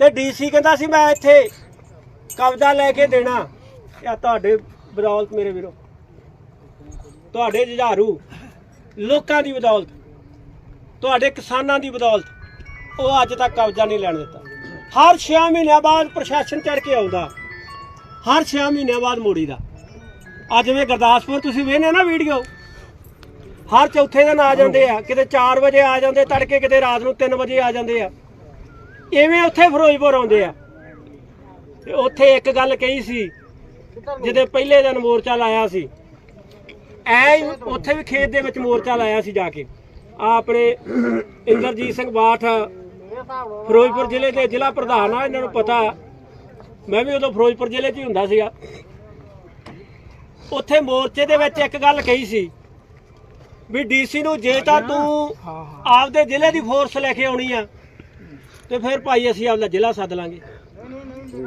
ਤੇ ਡੀਸੀ ਕਹਿੰਦਾ ਸੀ, ਮੈਂ ਇੱਥੇ ਕਬਜ਼ਾ ਲੈ ਕੇ ਦੇਣਾ। ਇਹ ਤੁਹਾਡੇ ਬਦੌਲਤ ਮੇਰੇ ਵੀਰੋ। ਤੁਹਾਡੇ ਜੁਝਾਰੂ ਲੋਕਾਂ ਦੀ ਬਦੌਲਤ। ਤੁਹਾਡੇ ਕਿਸਾਨਾਂ ਦੀ ਬਦੌਲਤ। ਉਹ ਅੱਜ ਤੱਕ ਕਬਜ਼ਾ ਨਹੀਂ ਲੈਣ ਦਿੱਤਾ। ਹਰ 6 ਮਹੀਨਿਆਂ ਬਾਅਦ ਪ੍ਰਸ਼ਾਸਨ ਚੜ ਕੇ ਆਉਂਦਾ। ਹਰ 6 ਮਹੀਨਿਆਂ ਬਾਅਦ ਮੋੜੀ ਦਾ। ਅੱਜ ਮੈਂ ਗੁਰਦਾਸਪੁਰ, ਤੁਸੀਂ ਵੇਖਦੇ ਨਾ ਵੀਡੀਓ। ਹਰ ਚੌਥੇ ਦਿਨ ਆ ਜਾਂਦੇ ਆ। ਕਿਤੇ 4 ਵਜੇ ਆ ਜਾਂਦੇ, ਤੜਕੇ ਕਿਤੇ ਰਾਤ ਨੂੰ 3 ਵਜੇ ਆ ਜਾਂਦੇ ਆ। ਇਵੇਂ ਉੱਥੇ ਫਿਰੋਜ਼ਪੁਰ ਆਉਂਦੇ ਆ। ਤੇ ਉੱਥੇ ਇੱਕ ਗੱਲ ਕਹੀ ਸੀ ਜਿਹਦੇ ਪਹਿਲੇ ਦਿਨ ਮੋਰਚਾ ਲਾਇਆ ਸੀ। ਐ ਉੱਥੇ ਵੀ ਖੇਤ ਦੇ ਵਿੱਚ ਮੋਰਚਾ ਲਾਇਆ ਸੀ ਜਾ ਕੇ। ਆ ਆਪਣੇ ਇੰਦਰਜੀਤ ਸਿੰਘ ਬਾਠ ਫਿਰੋਜ਼ਪੁਰ ਜ਼ਿਲ੍ਹੇ ਦੇ ਜ਼ਿਲ੍ਹਾ ਪ੍ਰਧਾਨ ਆ ਇਹਨਾਂ ਨੂੰ ਪਤਾ। ਮੈਂ ਵੀ ਉਦੋਂ ਫਿਰੋਜ਼ਪੁਰ ਜ਼ਿਲ੍ਹੇ 'ਚ ਹੀ ਹੁੰਦਾ ਸੀਗਾ। ਉੱਥੇ ਮੋਰਚੇ ਦੇ ਵਿੱਚ ਇੱਕ ਗੱਲ ਕਹੀ ਸੀ ਵੀ ਡੀਸੀ ਨੂੰ ਜੇ ਤਾਂ ਤੂੰ ਆਪਦੇ ਜ਼ਿਲ੍ਹੇ ਦੀ ਫੋਰਸ ਲੈ ਕੇ ਆਉਣੀ ਆ ਤੇ ਫਿਰ ਭਾਈ ਅਸੀਂ ਆਪਦਾ ਜ਼ਿਲ੍ਹਾ ਸੱਦ ਲਾਂਗੇ।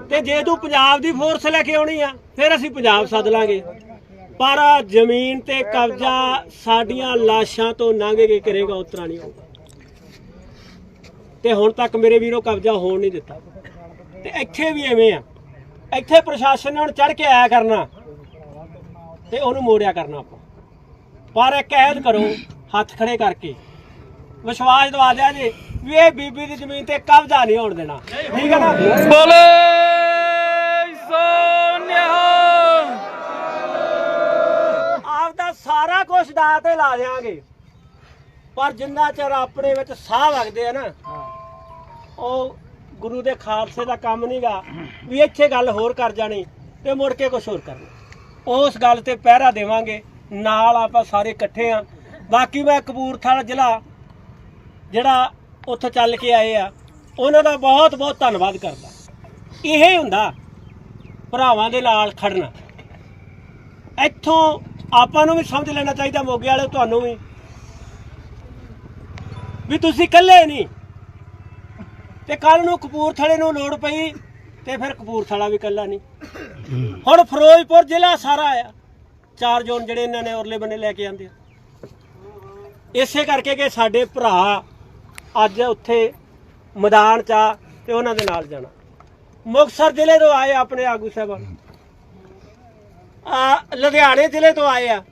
ਤੇ ਜੇ ਤੂੰ ਪੰਜਾਬ ਦੀ ਫੋਰਸ ਲੈ ਕੇ ਆਉਣੀ ਆ, ਫਿਰ ਅਸੀਂ ਪੰਜਾਬ ਸੱਦ ਲਾਂਗੇ। ਪਰ ਜ਼ਮੀਨ ਤੇ ਕਬਜ਼ਾ ਸਾਡੀਆਂ ਲਾਸ਼ਾਂ ਤੋਂ ਲੰਘ ਕੇ ਕਰੇਗਾ, ਉਤਰਾ ਨਹੀਂ ਹੋਊਗਾ ਤੇ ਹੁਣ ਤੱਕ ਮੇਰੇ ਵੀਰੋ ਕਬਜ਼ਾ ਹੋਣ ਨਹੀਂ ਦਿੱਤਾ। ਤੇ ਇੱਥੇ ਵੀ ਐਵੇਂ ਆ। ਇੱਥੇ ਪ੍ਰਸ਼ਾਸਨ ਨੇ ਹੁਣ ਚੜ ਕੇ ਆਇਆ ਕਰਨਾ। ਤੇ ਉਹਨੂੰ ਮੋੜਿਆ ਕਰਨਾ ਆਪਾਂ। ਪਰ ਇਹ ਕੈਦ ਕਰੋ, ਹੱਥ ਖੜੇ ਕਰਕੇ। ਵਿਸ਼ਵਾਸ ਦਵਾ ਦਿਆ ਜੇ। ਵੀ ਇਹ ਬੀਬੀ ਦੀ ਜ਼ਮੀਨ ਤੇ ਕਬਜ਼ਾ ਨਹੀਂ ਹੋਣ ਦੇਣਾ। ਠੀਕ ਹੈ ਨਾ? ਬੋਲੇ ਸੋਨਿਆ ਆਪਦਾ ਸਾਰਾ ਕੁਝ ਦਾਅ ਤੇ ਲਾ ਦੇਾਂਗੇ ਪਰ ਜਿੰਨਾ ਚਿਰ ਆਪਣੇ ਵਿੱਚ ਸਾਹ ਵਗਦੇ ਆ ਨਾ ਉਹ ਗੁਰੂ ਦੇ ਖਾਲਸੇ ਦਾ ਕੰਮ ਨਹੀਂਗਾ ਵੀ ਇੱਥੇ ਗੱਲ ਹੋਰ ਕਰ ਜਾਣੀ ਤੇ ਮੁੜ ਕੇ ਕੁਝ ਹੋਰ ਕਰਨਾ। ਉਸ ਗੱਲ ਤੇ ਪਹਿਰਾ ਦੇਵਾਂਗੇ ਨਾਲ ਆਪਾਂ ਸਾਰੇ ਇਕੱਠੇ ਆ। ਬਾਕੀ ਮੈਂ ਕਪੂਰਥਲਾ ਜ਼ਿਲ੍ਹਾ ਜਿਹੜਾ ਉੱਥੇ ਚੱਲ ਕੇ ਆਏ ਆ, ਉਹਨਾਂ ਦਾ ਬਹੁਤ ਬਹੁਤ ਧੰਨਵਾਦ ਕਰਦਾ। ਇਹ ਹੁੰਦਾ ਭਰਾਵਾਂ ਦੇ ਨਾਲ ਖੜਨਾ। ਇੱਥੋਂ ਆਪਾਂ ਨੂੰ ਵੀ ਸਮਝ ਲੈਣਾ ਚਾਹੀਦਾ, ਮੋਗੇ ਵਾਲੇ ਤੁਹਾਨੂੰ ਵੀ। ਵੀ ਤੁਸੀਂ ਇਕੱਲੇ ਨਹੀਂ। ਤੇ ਕੱਲ ਨੂੰ ਕਪੂਰਥਲੇ ਨੂੰ ਲੋੜ ਪਈ, ਤੇ ਫਿਰ ਕਪੂਰਥਲਾ ਵੀ ਇਕੱਲਾ ਨਹੀਂ। ਹੁਣ ਫਿਰੋਜ਼ਪੁਰ ਜ਼ਿਲ੍ਹਾ ਸਾਰਾ ਆ। ਚਾਰ ਜ਼ੋਨ ਜਿਹੜੇ ਇਹਨਾਂ ਨੇ ਔਰਲੇ ਬੰਨੇ ਲੈ ਕੇ ਆਂਦੇ ਆ। ਇਸੇ ਕਰਕੇ ਕਿ ਸਾਡੇ ਭਰਾ ਅੱਜ ਉੱਥੇ ਮੈਦਾਨ 'ਚ ਆ ਤੇ ਉਹਨਾਂ ਦੇ ਨਾਲ ਜਾਣਾ। ਮੁਕਤਸਰ ਜ਼ਿਲ੍ਹੇ ਤੋਂ ਆਏ ਆਪਣੇ ਆਗੂ ਸਾਹਿਬਾਨ। ਆ, ਲੁਧਿਆਣੇ ਜ਼ਿਲ੍ਹੇ ਤੋਂ ਆਏ ਆ।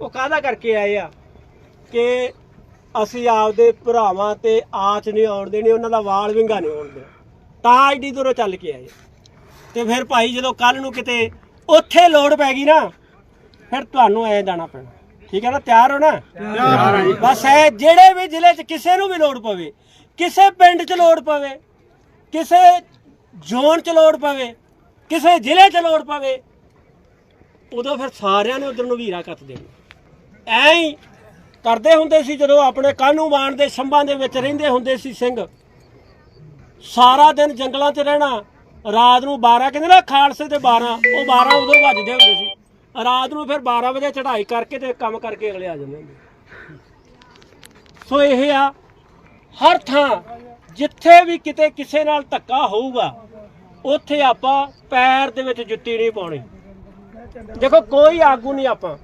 ਉਹ ਕਾਹਦਾ ਕਰਕੇ ਆਏ ਆ? ਕਿ ਅਸੀਂ ਆਪਦੇ ਭਰਾਵਾਂ ਤੇ ਆਚ ਨਹੀਂ ਆਉਣ ਦੇਣੀ, ਉਹਨਾਂ ਦਾ ਵਾਲ ਵਿੰਗਾ ਨਹੀਂ ਆਉਣ ਦੇਣਾ। ਤਾਂ ਐਡੀ ਦੂਰੋਂ ਚੱਲ ਕੇ ਆਏ ਤੇ ਫਿਰ ਭਾਈ ਜਦੋਂ ਕੱਲ ਨੂੰ ਕਿਤੇ ਉੱਥੇ ਲੋੜ ਪੈ ਗਈ ਨਾ, ਫਿਰ ਤੁਹਾਨੂੰ ਐ ਜਾਣਾ ਪੈਣਾ। ਠੀਕ ਹੈ ਨਾ ਤਿਆਰ ਹੋ ਨਾ? ਬਸ ਐ ਜਿਹੜੇ ਵੀ ਜ਼ਿਲ੍ਹੇ 'ਚ ਕਿਸੇ ਨੂੰ ਵੀ ਲੋੜ ਪਵੇ ਕਿਸੇ ਪਿੰਡ 'ਚ ਲੋੜ ਪਵੇ ਕਿਸੇ ਜ਼ੋਨ 'ਚ ਲੋੜ ਪਵੇ ਕਿਸੇ ਜ਼ਿਲ੍ਹੇ 'ਚ ਲੋੜ ਪਵੇ ਉਦੋਂ ਫਿਰ ਸਾਰਿਆਂ ਨੇ ਉਧਰ ਨੂੰ ਵੀਰਾ ਕੱਤ ਦੇਣਾ। ਐਂ ਹੀ ਕਰਦੇ ਹੁੰਦੇ ਸੀ ਜਦੋਂ ਆਪਣੇ ਕਾਨੂੰ ਮਾਨ ਦੇ ਸੰਭਾਂ ਦੇ ਵਿੱਚ ਰਹਿੰਦੇ ਹੁੰਦੇ ਸੀ ਸਿੰਘ। ਸਾਰਾ ਦਿਨ ਜੰਗਲਾਂ 'ਚ ਰਹਿਣਾ ਰਾਤ ਨੂੰ 12 ਕਹਿੰਦੇ ਨਾ ਖਾਲਸੇ ਦੇ 12 ਉਹ 12 ਉਦੋਂ ਵੱਜਦੇ ਹੁੰਦੇ ਸੀ। ਰਾਤ ਨੂੰ ਫਿਰ 12 ਵਜੇ ਚੜ੍ਹਾਈ ਕਰਕੇ ਤੇ ਕੰਮ ਕਰਕੇ ਅਗਲੇ ਆ ਜਾਂਦੇ ਹੁੰਦੇ। ਸੋ ਇਹ ਆ, ਹਰ ਥਾਂ ਜਿੱਥੇ ਵੀ ਕਿਤੇ ਕਿਸੇ ਨਾਲ ਧੱਕਾ ਹੋਊਗਾ, ਉੱਥੇ ਆਪਾਂ ਪੈਰ ਦੇ ਵਿੱਚ ਜੁੱਤੀ ਨਹੀਂ ਪਾਉਣੀ। ਦੇਖੋ, ਕੋਈ ਆਗੂ ਨਹੀਂ ਆਪਾਂ।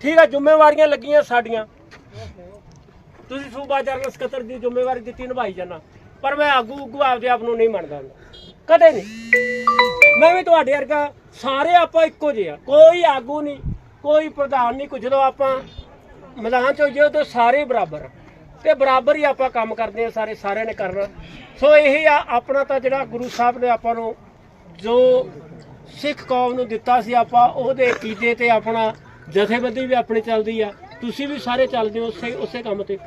ਠੀਕ ਆ, ਜ਼ਿੰਮੇਵਾਰੀਆਂ ਲੱਗੀਆਂ ਸਾਡੀਆਂ। ਤੁਸੀਂ ਸੂਬਾ ਜਨਰਲ ਸਕੱਤਰ ਦੀ ਜ਼ਿੰਮੇਵਾਰੀ ਦਿੱਤੀ, ਨਿਭਾਈ ਜਾਣਾ ਪਰ ਮੈਂ ਆਗੂ ਉਗੂ ਆਪਦੇ ਆਪ ਨੂੰ ਨਹੀਂ ਮੰਨਦਾ। ਕਦੇ ਨਹੀਂ। ਮੈਂ ਵੀ ਤੁਹਾਡੇ ਵਰਗਾ ਸਾਰੇ ਆਪਾਂ ਇੱਕੋ ਜਿਹੇ ਆ। ਕੋਈ ਆਗੂ ਨਹੀਂ, ਕੋਈ ਪ੍ਰਧਾਨ ਨਹੀਂ ਕੋਈ ਜਦੋਂ ਆਪਾਂ ਮੈਦਾਨ ਚ ਹੋਈਏ ਤਾਂ ਸਾਰੇ ਬਰਾਬਰ ਆ। ਤੇ ਬਰਾਬਰ ਹੀ ਆਪਾਂ ਕੰਮ ਕਰਦੇ ਆ, ਸਾਰੇ ਸਾਰਿਆਂ ਨੇ ਕਰਨਾ। ਸੋ ਇਹ ਆ, ਆਪਣਾ ਤਾਂ ਜਿਹੜਾ ਗੁਰੂ ਸਾਹਿਬ ਨੇ ਆਪਾਂ ਨੂੰ ਜੋ ਸਿੱਖ ਕੌਮ ਨੂੰ ਦਿੱਤਾ ਸੀ ਆਪਾਂ, ਉਹਦੇ ਕੀਤੇ ਤੇ ਆਪਣਾ ਜਥੇਬੰਦੀ ਵੀ ਆਪਣੀ ਚੱਲਦੀ ਆ। ਤੁਸੀਂ ਵੀ ਸਾਰੇ ਚੱਲਦੇ ਹੋ ਉਸੇ ਉਸੇ ਕੰਮ ਤੇ।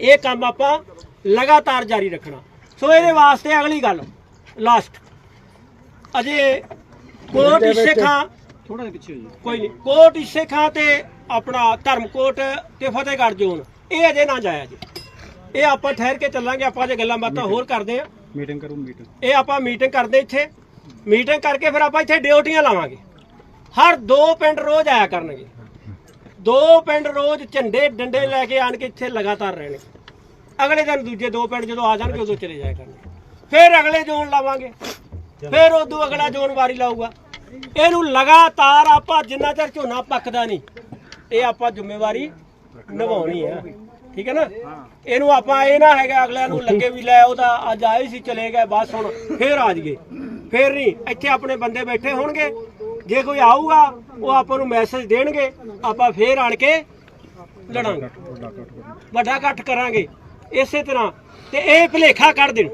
ਇਹ ਕੰਮ ਆਪਾਂ ਲਗਾਤਾਰ ਜਾਰੀ ਰੱਖਣਾ। ਸੋ ਇਹਦੇ ਵਾਸਤੇ ਅਗਲੀ ਗੱਲ ਲਾਸਟ ਅਜੇ ਕੋਟ ਇਸੇ ਖਾਂ ਥੋੜਾ ਜਿਹਾ ਪਿੱਛੇ ਹੋ ਜੀ ਕੋਈ ਨਹੀਂ। ਕੋਟ ਇਸੇ ਖਾਂ ਤੇ ਆਪਣਾ ਧਰਮਕੋਟ ਤੇ ਫਤਿਹਗੜ੍ਹ ਜ਼ੋਨ। ਇਹ ਅਜੇ ਨਾ ਜਾਇਆ ਜੀ। ਇਹ ਆਪਾਂ ਠਹਿਰ ਕੇ ਚੱਲਾਂਗੇ ਆਪਾਂ ਜੇ ਗੱਲਾਂ ਬਾਤਾਂ ਹੋਰ ਕਰਦੇ ਆ ਮੀਟਿੰਗ ਕਰੋ ਮੀਟਿੰਗ ਇਹ ਆਪਾਂ ਮੀਟਿੰਗ ਕਰਦੇ ਇੱਥੇ। ਮੀਟਿੰਗ ਕਰਕੇ ਫਿਰ ਆਪਾਂ ਇੱਥੇ ਡਿਊਟੀਆਂ ਲਾਵਾਂਗੇ। ਹਰ ਦੋ ਪਿੰਡ ਰੋਜ਼ ਆਇਆ ਕਰਨਗੇ। ਦੋ ਪਿੰਡ ਰੋਜ਼ ਝੰਡੇ ਡੰਡੇ ਲੈ ਕੇ ਆਣ ਕੇ ਇੱਥੇ ਲਗਾਤਾਰ ਰਹਿਣੇ। ਅਗਲੇ ਦਿਨ ਦੂਜੇ ਦੋ ਪਿੰਡ ਜਦੋਂ ਆ ਜਾਣਗੇ ਉਦੋਂ ਚਲੇ ਜਾਇਆ ਕਰਨਗੇ। ਫਿਰ ਅਗਲੇ ਜ਼ੋਨ ਲਾਵਾਂਗੇ। ਫਿਰ ਉਦੋਂ ਅਗਲਾ ਜ਼ੋਨ ਵਾਰੀ ਲਾਊਗਾ। ਇਹਨੂੰ ਲਗਾਤਾਰ ਆਪਾਂ ਜਿੰਨਾ ਚਿਰ ਝੋਨਾ ਪੱਕਦਾ ਨਹੀਂ, ਇਹ ਆਪਾਂ ਜ਼ਿੰਮੇਵਾਰੀ ਨਿਭਾਉਣੀ ਆ। ਠੀਕ ਹੈ ਨਾ? ਇਹਨੂੰ ਆਪਾਂ ਇਹ ਨਾ ਹੈਗਾ ਅਗਲਿਆਂ ਨੂੰ ਲੱਗੇ ਵੀ ਲੈ ਉਹਦਾ ਅੱਜ ਆਏ ਸੀ, ਚਲੇ ਗਏ, ਬਸ ਹੁਣ ਫੇਰ ਆ ਜਾਈਏ। ਫੇਰ ਨਹੀਂ, ਇੱਥੇ ਆਪਣੇ ਬੰਦੇ ਬੈਠੇ ਹੋਣਗੇ। ਜੇ ਕੋਈ ਆਊਗਾ, ਉਹ ਆਪਾਂ ਨੂੰ ਮੈਸੇਜ ਦੇਣਗੇ। ਆਪਾਂ ਫੇਰ ਆਣ ਕੇ ਲੜਾਂਗੇ। ਵੱਡਾ ਇਕੱਠ ਕਰਾਂਗੇ। ਇਸੇ ਤਰ੍ਹਾਂ। ਤੇ ਇਹ ਭਲੇਖਾ ਕੱਢ ਦੇਣ।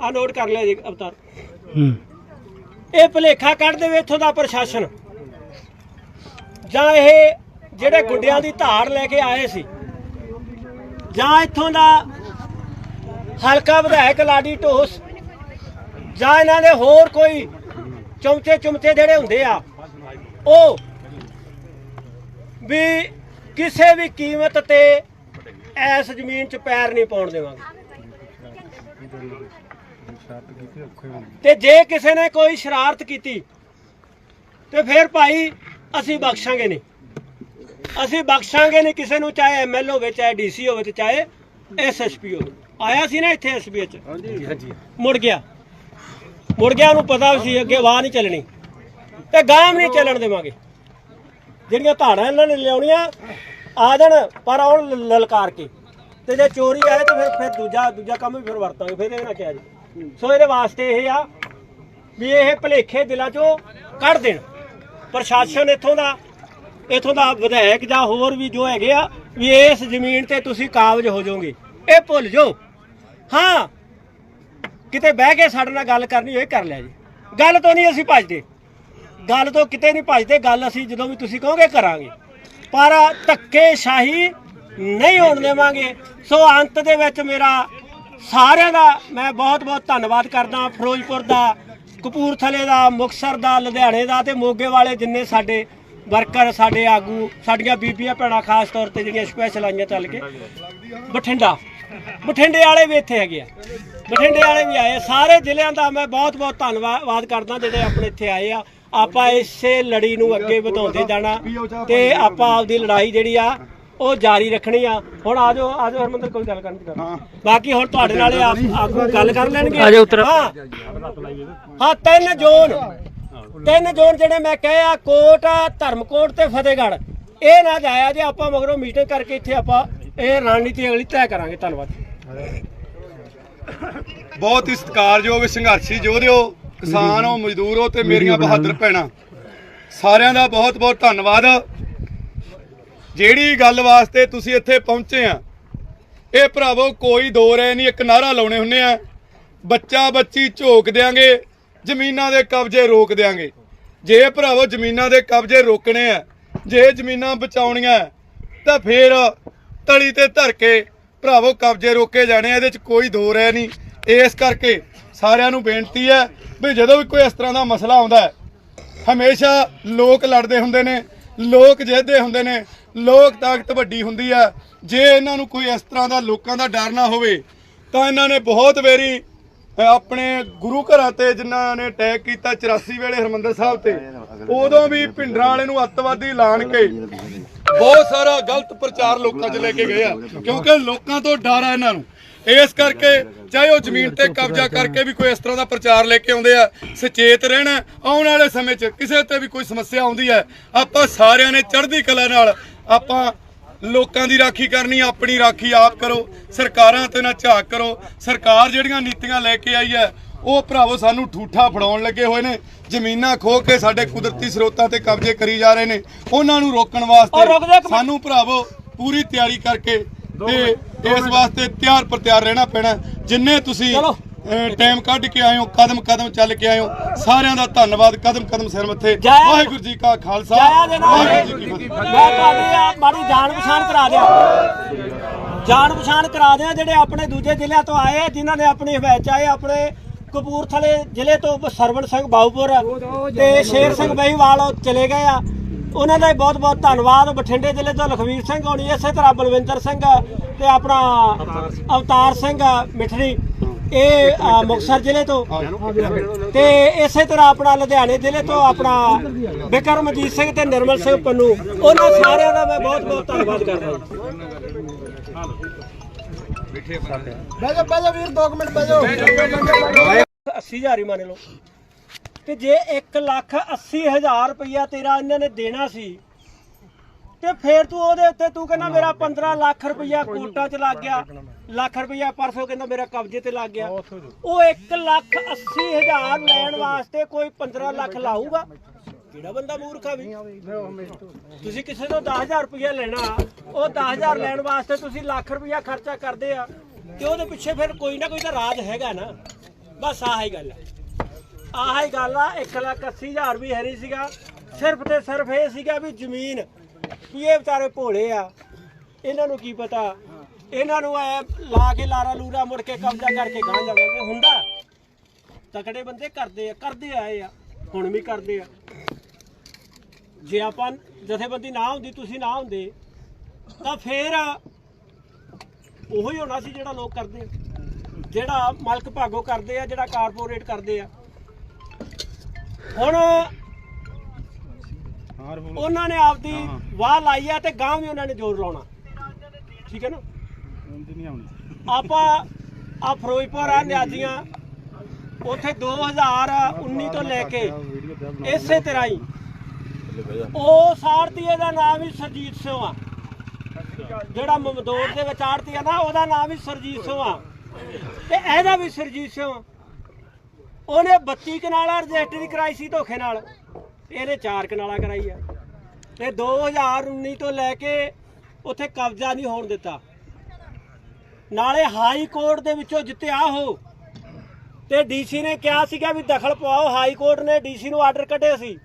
ਆ ਨੋਟ ਕਰ ਲਿਆ ਜੀ, ਅਵਤਾਰ। ਇਹ ਭਲੇਖਾ ਕੱਢ ਦੇਵੇ ਇੱਥੋਂ ਦਾ ਪ੍ਰਸ਼ਾਸਨ। ਜਾਂ ਇਹ ਜਿਹੜੇ ਗੁੰਡਿਆਂ ਦੀ ਧਾਰ ਲੈ ਕੇ ਆਏ ਸੀ। ਜਾਂ ਇੱਥੋਂ ਦਾ ਹਲਕਾ ਵਿਧਾਇਕ ਲਾਡੀ ਢੋਸ। ਜਾਂ ਇਹਨਾਂ ਦੇ ਹੋਰ ਕੋਈ ਚਮਚੇ ਚਮਚੇ ਜਿਹੜੇ ਹੁੰਦੇ ਆ, ਉਹ ਵੀ ਕਿਸੇ ਵੀ ਕੀਮਤ ਤੇ ਐਸ ਜ਼ਮੀਨ 'ਚ ਪੈਰ ਨਹੀਂ ਪਾਉਣ ਦੇਵਾਂਗੇ। ਤੇ ਜੇ ਕਿਸੇ ਨੇ ਕੋਈ ਸ਼ਰਾਰਤ ਕੀਤੀ ਤੇ ਫਿਰ ਭਾਈ ਅਸੀਂ ਬਖਸ਼ਾਂਗੇ ਨਹੀਂ। ਅਸੀਂ ਬਖਸ਼ਾਂਗੇ ਨਹੀਂ ਕਿਸੇ ਨੂੰ ਚਾਹੇ ਐਮਐਲ ਹੋਵੇ ਚਾਹੇ ਡੀਸੀ ਹੋਵੇ ਤੇ ਚਾਹੇ ਐਸਐਸਪੀ ਹੋਵੇ। ਆਇਆ ਸੀ ਨਾ ਇੱਥੇ ਐਸਬੀ ਚ ਹਾਂਜੀ ਹਾਂਜੀ। ਮੁੜ ਗਿਆ। ਮੁੜ ਗਿਆ ਉਹਨੂੰ ਪਤਾ ਵੀ ਸੀ ਅੱਗੇ ਵਾਹ ਨਹੀਂ ਚੱਲਣੀ। ਤੇ ਗਾਮ ਨਹੀਂ ਚੱਲਣ ਦੇਵਾਂਗੇ। ਜਿਹੜੀਆਂ ਧਾੜਾਂ ਇਹਨਾਂ ਨੇ ਲਿਆਉਣੀਆਂ ਆ ਜਾਣ ਪਰ ਉਹ ਲਲਕਾਰ ਕੇ। ਤੇ ਜੇ ਚੋਰੀ ਆਏ ਤਾਂ ਫਿਰ ਫਿਰ ਦੂਜਾ ਦੂਜਾ ਕੰਮ ਵੀ ਫਿਰ ਵਰਤਾਂਗੇ ਫਿਰ ਇਹਦੇ ਨਾਲ ਕਿਹਾ ਜੀ ਸੋ ਇਹਦੇ ਵਾਸਤੇ ਇਹ ਆ ਵੀ ਇਹ ਭਲੇਖੇ ਦਿਲਾਂ ਚੋਂ ਕੱਢ ਦੇਣ। ਪ੍ਰਸ਼ਾਸਨ ਇੱਥੋਂ ਦਾ ਇੱਥੋਂ ਦਾ ਵਿਧਾਇਕ ਜਾਂ ਹੋਰ ਵੀ ਜੋ ਹੈਗੇ ਆ, ਵੀ ਇਸ ਜ਼ਮੀਨ ਤੇ ਤੁਸੀਂ ਕਾਬਜ ਹੋ ਜਾਓਗੇ। ਇਹ ਭੁੱਲ ਜਾਓ। ਹਾਂ, ਕਿਤੇ ਬਹਿ ਕੇ ਸਾਡੇ ਨਾਲ ਗੱਲ ਕਰਨੀ ਹੋਏ ਕਰ ਲਿਆ ਜੀ। ਗੱਲ ਤੋਂ ਨਹੀਂ ਅਸੀਂ ਭੱਜਦੇ। ਗੱਲ ਤੋਂ ਕਿਤੇ ਨਹੀਂ ਭੱਜਦੇ। ਗੱਲ ਅਸੀਂ ਜਦੋਂ ਵੀ ਤੁਸੀਂ ਕਹੋਗੇ, ਕਰਾਂਗੇ। ਪਰ ਧੱਕੇ ਸ਼ਾਹੀ ਨਹੀਂ ਹੋਣ ਦੇਵਾਂਗੇ। ਸੋ ਅੰਤ ਦੇ ਵਿੱਚ ਮੇਰਾ ਸਾਰਿਆਂ ਦਾ ਮੈਂ ਬਹੁਤ ਬਹੁਤ ਧੰਨਵਾਦ ਕਰਦਾ ਫਿਰੋਜ਼ਪੁਰ ਦਾ, ਕਪੂਰਥਲੇ ਦਾ ਮੁਕਸਰ ਦਾ, ਲੁਧਿਆਣੇ ਦਾ ਤੇ ਮੋਗੇ ਵਾਲੇ ਜਿੰਨੇ ਸਾਡੇ ਵਰਕਰ ਸਾਡੇ ਆਗੂ, ਸਾਡੀਆਂ ਬੀਬੀਆਂ ਭੈਣਾਂ ਖਾਸ ਤੌਰ ਤੇ ਜਿਹੜੀਆਂ ਸਪੈਸ਼ਲ ਆਈਆਂ ਚੱਲ ਕੇ। ਬਠਿੰਡਾ, ਬਠਿੰਡੇ ਵਾਲੇ ਵੀ ਇੱਥੇ ਹੈਗੇ ਆ। ਬਠਿੰਡੇ ਵਾਲੇ ਵੀ ਆਏ ਸਾਰੇ ਜ਼ਿਲ੍ਹਿਆਂ ਦਾ ਮੈਂ ਬਹੁਤ ਬਹੁਤ ਧੰਨਵਾਦ ਕਰਦਾ ਜਿਹੜੇ ਆਪਣੇ ਇੱਥੇ ਆਏ ਆ। ਆਪਾਂ ਇਸੇ ਲੜੀ ਨੂੰ ਅੱਗੇ ਵਧਾਉਂਦੇ ਜਾਣਾ ਤੇ ਆਪਾਂ ਆਪਦੀ ਲੜਾਈ ਜਿਹੜੀ ਆ ਉਹ ਜਾਰੀ ਰੱਖਣੀ ਆ। ਹੁਣ ਆਜੋ ਆਜੋ ਹਰਮੰਦਰ ਕੋਈ ਗੱਲ ਕਰਨ ਦੀ ਗੱਲ। ਬਾਕੀ ਹੁਣ ਤੁਹਾਡੇ ਨਾਲ ਇਹ ਆਪ ਆਗੂ ਗੱਲ ਕਰ ਲੈਣਗੇ। ਆਜੋ ਉਤਰ। ਹਾਂ। ਹਾਂ ਤਿੰਨ ਜ਼ੋਨ। ਤਿੰਨ ਜ਼ੋਨ ਜਿਹੜੇ ਮੈਂ ਕਹੇ ਆ ਕੋਟ ਧਰਮਕੋਟ ਤੇ ਫਤਿਹਗੜ੍ਹ। ਇਹ ਨਾ ਜਾਇਆ ਜੇ ਆਪਾਂ ਮਗਰੋਂ ਮੀਟਿੰਗ ਕਰਕੇ ਇੱਥੇ ਆਪਾਂ ਇਹ ਰਣਨੀਤੀ ਅਗਲੀ ਤੈਅ ਕਰਾਂਗੇ। ਧੰਨਵਾਦ। ਬਹੁਤ ਹੀ ਸਤਿਕਾਰਯੋਗ ਸੰਘਰਸ਼ੀ ਯੋਧਿਓ ਕਿਸਾਨ ਹੋ ਮਜ਼ਦੂਰ ਹੋ ਤੇ ਮੇਰੀਆਂ ਬਹਾਦਰ ਭੈਣਾਂ। ਸਾਰਿਆਂ ਦਾ ਬਹੁਤ ਬਹੁਤ ਧੰਨਵਾਦ। ਜਿਹੜੀ ਗੱਲ ਵਾਸਤੇ ਤੁਸੀਂ ਇੱਥੇ ਪਹੁੰਚੇ ਆ ਇਹ ਭਰਾਵੋ ਕੋਈ ਦੋ ਰਹਿ ਨਹੀਂ ਇੱਕ ਨਾਰਾ ਲਾਉਣੇ ਹੁੰਨੇ ਆ। ਬੱਚਾ ਬੱਚੀ ਝੋਕ ਦਿਆਂਗੇ ਜ਼ਮੀਨਾਂ ਦੇ ਕਬਜ਼ੇ ਰੋਕ ਦਿਆਂਗੇ। ਜੇ ਭਰਾਵੋ ਜ਼ਮੀਨਾਂ ਦੇ ਕਬਜ਼ੇ ਰੋਕਣੇ ਆ ਜੇ ਜ਼ਮੀਨਾਂ ਬਚਾਉਣੀਆਂ ਤਾਂ ਫੇਰ ਤਲੀ ਤੇ ਧਰ ਕੇ ਭਰਾਵੋ ਕਬਜ਼ੇ ਰੋਕੇ ਜਾਣੇ ਆ, ਇਹਦੇ ਚ ਕੋਈ ਦੋ ਰਹਿ ਨਹੀਂ। ਇਸ ਕਰਕੇ ਸਾਰਿਆਂ ਨੂੰ ਬੇਨਤੀ ਹੈ ਵੀ ਜਦੋਂ ਵੀ ਕੋਈ ਇਸ ਤਰ੍ਹਾਂ ਦਾ ਮਸਲਾ ਆਉਂਦਾ ਹਮੇਸ਼ਾ ਲੋਕ ਲੜਦੇ ਹੁੰਦੇ ਨੇ। ਲੋਕ ਜਿਹਦੇ ਹੁੰਦੇ ਨੇ, ਲੋਕ ਤਾਕਤ ਵੱਡੀ ਹੁੰਦੀ ਆ। ਜੇ ਇਹਨਾਂ ਨੂੰ ਕੋਈ ਇਸ ਤਰ੍ਹਾਂ ਦਾ ਲੋਕਾਂ ਦਾ ਡਰ ਨਾ ਹੋਵੇ, ਤਾਂ ਇਹਨਾਂ ਨੇ ਬਹੁਤ ਵੇਰੀ ਆਪਣੇ ਗੁਰੂ ਘਰਾਂ ਤੇ ਜਿਨ੍ਹਾਂ ਨੇ ਅਟੈਕ ਕੀਤਾ 84 ਵੇਲੇ ਹਰਮੰਦਰ ਸਾਹਿਬ ਤੇ, ਉਦੋਂ ਵੀ ਭਿੰਡਰਾਂ ਵਾਲੇ ਨੂੰ ਅੱਤਵਾਦੀ ਐਲਾਨ ਕੇ ਬਹੁਤ ਸਾਰਾ ਗਲਤ ਪ੍ਰਚਾਰ ਲੋਕਾਂ 'ਚ ਲੈ ਕੇ ਗਏ ਆ। ਕਿਉਂਕਿ ਲੋਕਾਂ ਤੋਂ ਡਰ ਆ ਇਹਨਾਂ ਨੂੰ। ਇਸ ਕਰਕੇ ਚਾਹੇ ਉਹ ਜ਼ਮੀਨ ਤੇ ਕਬਜ਼ਾ ਕਰਕੇ ਵੀ ਕੋਈ ਇਸ ਤਰ੍ਹਾਂ ਦਾ ਪ੍ਰਚਾਰ ਲੈ ਕੇ ਆਉਂਦੇ ਆ ਸੁਚੇਤ ਰਹਿਣਾ ਆਉਣ ਵਾਲੇ ਸਮੇਂ 'ਚ ਕਿਸੇ ਤੇ ਵੀ ਕੋਈ ਸਮੱਸਿਆ ਆਉਂਦੀ ਹੈ ਆਪਾਂ ਸਾਰਿਆਂ ਨੇ ਚੜ੍ਹਦੀ ਕਲਾ ਨਾਲ ਆਪਾਂ ਲੋਕਾਂ ਦੀ ਰਾਖੀ ਕਰਨੀ ਆਪਣੀ ਰਾਖੀ ਆਪ ਕਰੋ ਸਰਕਾਰਾਂ ਤੇ ਨਾ ਝਾਕ ਕਰੋ ਸਰਕਾਰ ਜਿਹੜੀਆਂ ਨੀਤੀਆਂ ਲੈ ਕੇ ਆਈ ਹੈ ਉਹ ਭਰਾਵੋ ਸਾਨੂੰ ਠੂਠਾ ਫੜਾਉਣ ਲੱਗੇ ਹੋਏ ਨੇ ਜ਼ਮੀਨਾਂ ਖੋ ਕੇ ਸਾਡੇ ਕੁਦਰਤੀ ਸਰੋਤਾਂ ਤੇ ਕਬਜ਼ੇ ਕਰੀ ਜਾ ਰਹੇ ਨੇ ਉਹਨਾਂ ਨੂੰ ਰੋਕਣ ਵਾਸਤੇ। ਸਾਨੂੰ ਭਰਾਵੋ ਪੂਰੀ ਤਿਆਰੀ ਕਰਕੇ ਤੇ ਇਸ ਵਾਸਤੇ ਤਿਆਰ ਪਰ ਤਿਆਰ ਰਹਿਣਾ ਪੈਣਾ। ਜਿੰਨੇ ਤੁਸੀਂ। ਟਾਈਮ ਕੱਢ ਕੇ ਹੋ ਕਦਮ ਕਦਮ ਚੱਲ ਕੇ ਹੋ ਸਾਰਿਆਂ ਦਾ ਧੰਨਵਾਦ। ਕਦਮ ਕਦਮ ਸਿਰ ਮੱਥੇ। ਵਾਹਿਗੁਰੂ ਜੀ ਕਾ ਖਾਲਸਾ। ਵਾਹਿਗੁਰੂ ਜੀ ਕੀ ਫਤਿਹ। ਮੈਂ ਤੁਹਾਡੀ ਆ ਮਾੜੀ ਜਾਣ ਪਛਾਣ ਕਰਾ ਦਿਆਂ। ਜਾਣ ਪਛਾਣ ਕਰਾ ਦਿਆਂ ਜਿਹੜੇ ਆਪਣੇ ਦੂਜੇ ਜ਼ਿਲ੍ਹਿਆਂ ਤੋਂ ਆਏ ਆ, ਜਿਨ੍ਹਾਂ ਨੇ ਆਪਣੀ ਹਮਾਇਤ 'ਚ ਆਏ ਆਪਣੇ ਕਪੂਰਥਲੇ ਜ਼ਿਲ੍ਹੇ ਤੋਂ ਸਰਵਣ ਸਿੰਘ ਬਾਉਪੁਰ ਤੇ ਸ਼ੇਰ ਸਿੰਘ ਬਹੀਵਾਲ ਉਹ ਚਲੇ ਗਏ ਆ। ਉਹਨਾਂ ਦਾ ਬਹੁਤ ਬਹੁਤ ਧੰਨਵਾਦ। ਬਠਿੰਡੇ ਜ਼ਿਲ੍ਹੇ ਤੋਂ ਲਖਵੀਰ ਸਿੰਘ ਹੋਣੀ ਇਸੇ ਤਰ੍ਹਾਂ ਬਲਵਿੰਦਰ ਸਿੰਘ ਤੇ ਆਪਣਾ ਅਵਤਾਰ ਸਿੰਘ ਮਿਠਰੀ ਇਹ ਅ, ਮੁਕਤਸਰ ਜ਼ਿਲ੍ਹੇ ਤੋਂ। ਤੇ ਇਸੇ ਤਰ੍ਹਾਂ ਆਪਣਾ ਲੁਧਿਆਣੇ ਜ਼ਿਲ੍ਹੇ ਤੋਂ ਆਪਣਾ ਬਿਕਰਮਜੀਤ ਸਿੰਘ ਤੇ ਨਿਰਮਲ ਸਿੰਘ ਪੰਨੂ। ਉਹਨਾਂ ਸਾਰਿਆਂ ਦਾ ਮੈਂ ਬਹੁਤ ਬਹੁਤ ਧੰਨਵਾਦ ਕਰਦਾ ਹਾਂ। ਬੈਜੋ ਬੈਜੋ ਵੀਰ 2 ਮਿੰਟ ਬੈਜੋ 80000 ਹੀ ਮੰਨ ਲਓ। ਤੇ ਜੇ 1 ਲੱਖ 80 ਹਜ਼ਾਰ ਰੁਪਇਆ ਤੇਰਾ ਇਹਨਾਂ ਨੇ ਦੇਣਾ ਸੀ ਤੇ ਫੇਰ ਤੂੰ ਉਹਦੇ ਉੱਤੇ ਤੂੰ ਕਹਿੰਦਾ ਮੇਰਾ 15 ਲੱਖ ਰੁਪਇਆ ਕੋਟਾਂ 'ਚ ਲੱਗ ਗਿਆ ਲੱਖ ਰੁਪਇਆ ਪਰਸੋਂ ਕਹਿੰਦਾ ਮੇਰਾ ਕਬਜ਼ੇ ਤੇ ਲੱਗ ਗਿਆ। ਉਹ 1 ਲੱਖ 80 ਹਜ਼ਾਰ ਲੈਣ ਵਾਸਤੇ ਕੋਈ 15 ਲੱਖ ਲਾਊਗਾ। ਕਿਹੜਾ ਬੰਦਾ ਮੂਰਖ ਆ ਵੀ? ਤੁਸੀਂ ਕਿਸੇ ਤੋਂ 10000 ਰੁਪਇਆ ਲੈਣਾ ਉਹ 10000 ਲੈਣ ਵਾਸਤੇ ਤੁਸੀਂ ਲੱਖ ਰੁਪਇਆ ਖਰਚਾ ਕਰਦੇ ਆ ਤੇ ਉਹਦੇ ਪਿੱਛੇ ਫਿਰ ਕੋਈ ਨਾ ਕੋਈ ਤਾਂ ਰਾਜ ਹੈਗਾ ਨਾ। ਬਸ ਆਹ ਗੱਲ ਹੈ ਆਹ ਹੀ ਗੱਲ ਆ 1 ਲੱਖ 80 ਹਜ਼ਾਰ ਵੀ ਹੈ ਨਹੀਂ ਸੀਗਾ। ਸਿਰਫ ਤੇ ਸਿਰਫ ਇਹ ਸੀਗਾ ਵੀ ਜ਼ਮੀਨ ਵੀ ਇਹ ਵਿਚਾਰੇ ਭੋਲੇ ਆ। ਇਹਨਾਂ ਨੂੰ ਕੀ ਪਤਾ? ਇਹਨਾਂ ਨੂੰ ਐ ਲਾ ਕੇ ਲਾਰਾ ਲੂਰਾ ਮੁੜ ਕੇ ਕਬਜ਼ਾ ਕਰਕੇ ਗਾਂ ਜਾਵਾਂਗੇ ਹੁੰਦਾ। ਤਕੜੇ ਬੰਦੇ ਕਰਦੇ ਆ, ਕਰਦੇ ਆਏ ਆ, ਹੁਣ ਵੀ ਕਰਦੇ ਆ। ਜੇ ਆਪਾਂ ਜਥੇਬੰਦੀ ਨਾ ਹੁੰਦੀ, ਤੁਸੀਂ ਨਾ ਹੁੰਦੇ, ਤਾਂ ਫੇਰ ਉਹੀ ਹੋਣਾ ਸੀ ਜਿਹੜਾ ਲੋਕ ਕਰਦੇ ਆ। ਜਿਹੜਾ ਮਲਕ ਭਾਗੋ ਕਰਦੇ ਆ, ਜਿਹੜਾ ਕਾਰਪੋਰੇਟ ਕਰਦੇ ਆ। ਹੁਣ ਉਹਨਾਂ ਨੇ ਆਪਦੀ ਵਾਹ ਲਾਈ ਆ ਤੇ ਗਾਂ ਵੀ ਉਹਨਾਂ ਨੇ ਜ਼ੋਰ ਲਾਉਣਾ। ਠੀਕ ਹੈ ਨਾ? ਆਪਾਂ ਆ ਫਿਰੋਜ਼ਪੁਰ ਆ ਨਿਆਜ਼ੀਆਂ। ਉੱਥੇ 2019 ਤੋਂ ਲੈ ਕੇ ਇਸੇ ਤਰ੍ਹਾਂ ਹੀ। ਉਹ ਸਾਰਤੀਏ ਦਾ ਨਾਮ ਹੀ ਸਰਜੀਤ ਸਿੰਘ ਆ। ਜਿਹੜਾ ਮਮਦੋੜ ਦੇ ਵਿੱਚ ਆੜਤੀ ਆ ਨਾ ਉਹਦਾ ਨਾਮ ਵੀ ਸਰਜੀਤ ਸਿੰਘ ਆ। ਤੇ ਇਹਦਾ ਵੀ ਸਰਜੀਤ ਸਿੰਘ। ਉਹਨੇ 32 ਕਨਾਲਾਂ ਰਜਿਸਟਰੀ ਕਰਾਈ ਸੀ ਧੋਖੇ ਨਾਲ। ਇਹਨੇ 4 ਕਨਾਲਾ ਕਰਾਈ ਆ। ਤੇ 2019 ਤੋਂ ਲੈ ਕੇ ਉੱਥੇ ਕਬਜ਼ਾ ਨਹੀਂ ਹੋਣ ਦਿੱਤਾ। ਨਾਲੇ ਹਾਈ ਕੋਰਟ ਦੇ ਵਿੱਚੋਂ ਜਿੱਤਿਆ ਉਹ। ਤੇ ਡੀਸੀ ਨੇ ਕਿਹਾ ਸੀਗਾ ਵੀ ਦਖਲ ਪਵਾਓ। ਹਾਈ ਕੋਰਟ ਨੇ ਡੀਸੀ ਨੂੰ ਆਰਡਰ ਕੱਢਿਆ ਸੀ।